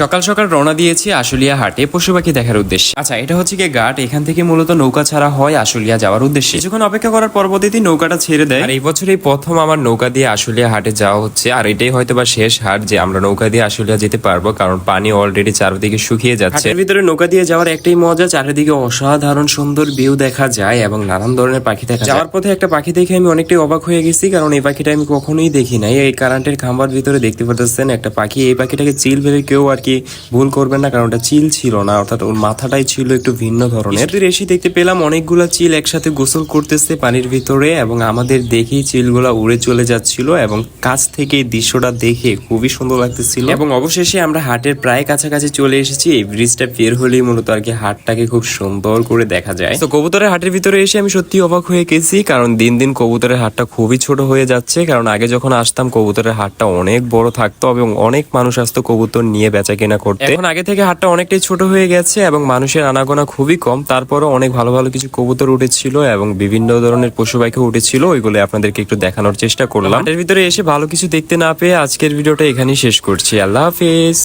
সকাল সকাল রওনা দিয়েছি আশুলিয়া হাটে পশু পাখি দেখার উদ্দেশ্যে। আচ্ছা এটা হচ্ছে কি ঘাট এখান থেকে মূলত নৌকা ছাড়া হয় আশুলিয়া যাওয়ার উদ্দেশ্যে। কিছুক্ষণ অপেক্ষা করার পরবর্তীতে নৌকাটা ছেড়ে দেয়। আর এই বছরই প্রথম আমার নৌকা দিয়ে আশুলিয়া হাটে যাওয়া হচ্ছে আর এটাই হয়তো বা শেষ হাট যে আমরা নৌকা দিয়ে আশুলিয়া যেতে পারব কারণ পানি অলরেডি চারদিকে শুকিয়ে যাচ্ছে। হাটের ভিতরে নৌকা দিয়ে যাওয়ার একটাই মজা চারিদিকে অসাধারণ সুন্দর ভিউ দেখা যায় এবং নানান ধরনের পাখি দেখা যায়। যাওয়ার পথে একটা পাখি দেখে আমি অনেকটাই অবাক হয়ে গেছি কারণ এই পাখিটা আমি কখনোই দেখি নাই। এই কারেন্টের খাম্বার ভিতরে দেখতে পাচ্ছেন একটা পাখি এই পাখিটাকে চিল ভেবে কেউ আর কি ভুল করবেন না কারণ ওটা চিল ছিল না অর্থাৎ ওর মাথাটাই ছিল একটু ভিন্ন ধরনের। দূরে এসে দেখতে পেলাম অনেকগুলো চিল একসাথে গোসল করতেছে পানির ভিতরে এবং আমাদের দেখেই চিলগুলা উড়ে চলে যাচ্ছিল এবং কাছ থেকে দৃশ্যটা দেখে খুবই সুন্দর লাগতেছিল। এবং অবশেষে আমরা হাটের প্রায় কাছাকাছি চলে এসেছি এই ব্রিজটা বের হলেই মূলত আর কি হাটটাকে খুব সুন্দর করে দেখা যায়। তো কবুতরের হাটের ভিতরে এসে আমি সত্যি অবাক হয়ে গেছি কারণ দিন দিন কবুতরের হাটটা খুবই ছোট হয়ে যাচ্ছে কারণ আগে যখন আসতাম কবুতরের হাটটা অনেক বড় থাকতো এবং অনেক মানুষ আসতো কবুতর নিয়ে বেচা কেনা করতে। এখন আগে থেকে হাটটা অনেকটাই ছোট হয়ে গেছে এবং মানুষের আনাগোনা খুবই কম। তারপরও অনেক ভালো ভালো কিছু কবুতর উঠেছিল এবং বিভিন্ন ধরনের পশু পাখি উঠেছিল ওইগুলো আপনাদেরকে একটু দেখানোর চেষ্টা করলাম। এর ভিতরে এসে ভালো কিছু দেখতে না পেয়ে আজকের ভিডিওটা এখানেই শেষ করছি। আল্লাহ হাফেজ।